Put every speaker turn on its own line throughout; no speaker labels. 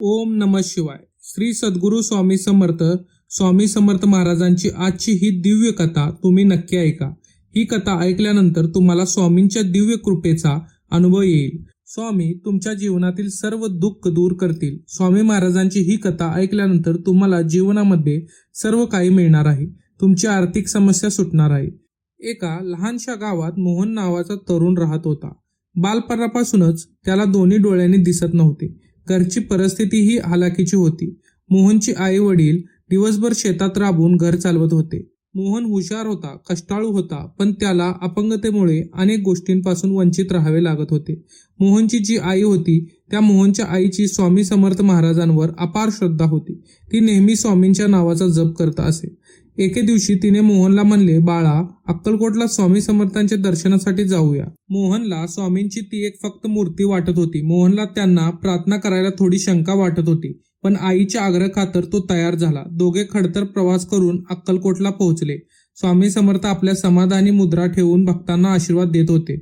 ओम नम शिवाय. श्री सद्गुरू स्वामी समर्थ स्वामी समर्थ महाराजांची आजची ही दिव्य कथा तुम्ही नक्की ऐका. ही कथा ऐकल्यानंतर तुम्हाला स्वामींच्या दिव्य कृपेचा अनुभव येईल. स्वामी तुमच्या जीवनातील सर्व दुःख दूर करतील. स्वामी महाराजांची ही कथा ऐकल्यानंतर तुम्हाला जीवनामध्ये सर्व काही मिळणार आहे. तुमची आर्थिक समस्या सुटणार आहे. एका लहानशा गावात मोहन नावाचा तरुण राहत होता. बालपणापासूनच त्याला दोन्ही डोळ्यांनी दिसत नव्हते. घरची परिस्थिती ही हालाकीची होती. मोहनची आई वडील दिवसभर शेतात राबून घर चालवत होते. मोहन हुशार होता कष्टाळू होता पण त्याला अपंगतेमुळे अनेक गोष्टींपासून वंचित राहावे लागत होते. मोहनची जी आई होती त्या मोहनच्या आईची स्वामी समर्थ महाराजांवर अपार श्रद्धा होती. ती नेहमी स्वामींच्या नावाचा जप करत असे. एके दिवशी तिने मोहनला म्हणले बाळा अक्कलकोटला स्वामी समर्थांच्या दर्शनासाठी जाऊया. मोहनला स्वामींची ती एक फक्त मूर्ती वाटत होती. मोहनला त्यांना प्रार्थना करायला थोडी शंका वाटत होती पण आईच्या आग्रह खातर तो तयार झाला. दोघे खडतर प्रवास करून अक्कलकोटला पोहोचले. स्वामी समर्थ आपल्या समाधानी मुद्रा ठेवून भक्तांना आशीर्वाद देत होते.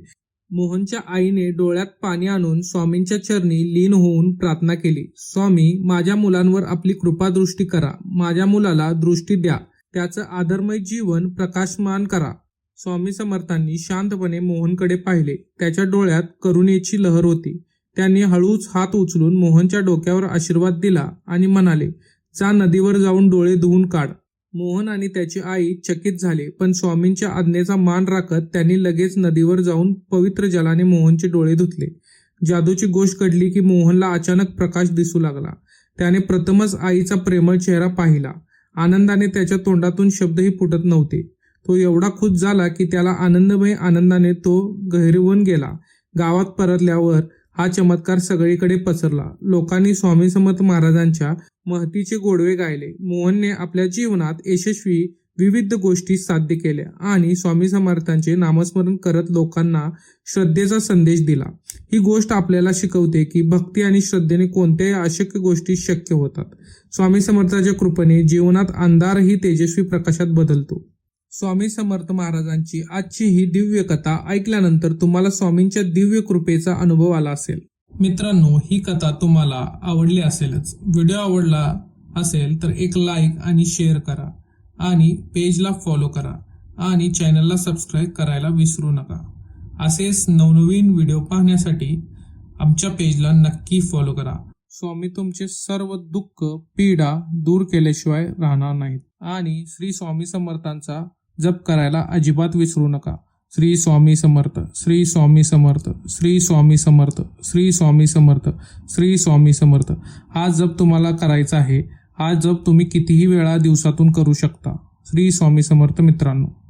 मोहनच्या आईने डोळ्यात पाणी आणून स्वामींच्या चरणी लीन होऊन प्रार्थना केली. स्वामी माझ्या मुलांवर आपली कृपादृष्टी करा. माझ्या मुलाला दृष्टी द्या. त्याचं आदरमय जीवन प्रकाशमान करा. स्वामी समर्थांनी शांतपणे मोहनकडे पाहिले. त्याच्या डोळ्यात करुणेची लहर होती. त्यांनी हळूच हात उचलून मोहनच्या डोक्यावर आशीर्वाद दिला आणि म्हणाले जा नदीवर जाऊन डोळे धुवून काढ. मोहन आणि त्याची आई चकित झाले पण स्वामींच्या आज्ञेचा मान राखत त्यांनी लगेच नदीवर जाऊन पवित्र जलाने मोहनचे डोळे धुतले. जादूची गोष्ट घडली की मोहनला अचानक प्रकाश दिसू लागला. त्याने प्रथमच आईचा प्रेमळ चेहरा पाहिला. आनंदाने त्याच्या तोंडातून शब्दही फुटत नव्हते. तो एवढा खुश झाला की त्याला आनंदमय आनंदाने तो गहिरवून गेला. गावात परतल्यावर हा चमत्कार सगळीकडे पसरला. लोकांनी स्वामी समर्थ महाराजांच्या महतीचे गोडवे गायले. मोहनने आपल्या जीवनात यशस्वी विविध गोष्टी साध्य केल्या आणि स्वामी समर्थांचे नामस्मरण करत लोकांना श्रद्धेचा संदेश दिला. ही गोष्ट आपल्याला शिकवते की भक्ती आणि श्रद्धेने कोणत्याही अशक्य गोष्टी शक्य होतात. स्वामी समर्थाच्या कृपेने जीवनात अंधारही तेजस्वी प्रकाशात बदलतो. स्वामी समर्थ महाराजांची आजची ही दिव्य कथा ऐकल्यानंतर तुम्हाला स्वामींच्या दिव्य कृपेचा अनुभव आला असेल. मित्रांनो ही कथा तुम्हाला आवडली असेलच. व्हिडिओ आवडला असेल तर एक लाईक आणि शेअर करा. आणि पेजला फॉलो करा आणि चॅनलला सबस्क्राईब करायला विसरू नका. असेच नवनवीन व्हिडिओ पाहण्यासाठी आमच्या पेजला नक्की फॉलो करा. स्वामी तुमचे सर्व दुःख पीडा दूर केल्याशिवाय राहणार नाहीत. आणि श्री स्वामी समर्थांचा जप करायला अजिबात विसरू नका. श्री स्वामी समर्थ श्री स्वामी समर्थ श्री स्वामी समर्थ श्री स्वामी समर्थ श्री स्वामी समर्थ. हा जप तुम्हाला करायचा आहे. हा जप तुम्ही कितीही वेळा दिवसातून करू शकता. श्री स्वामी समर्थ मित्रांनो.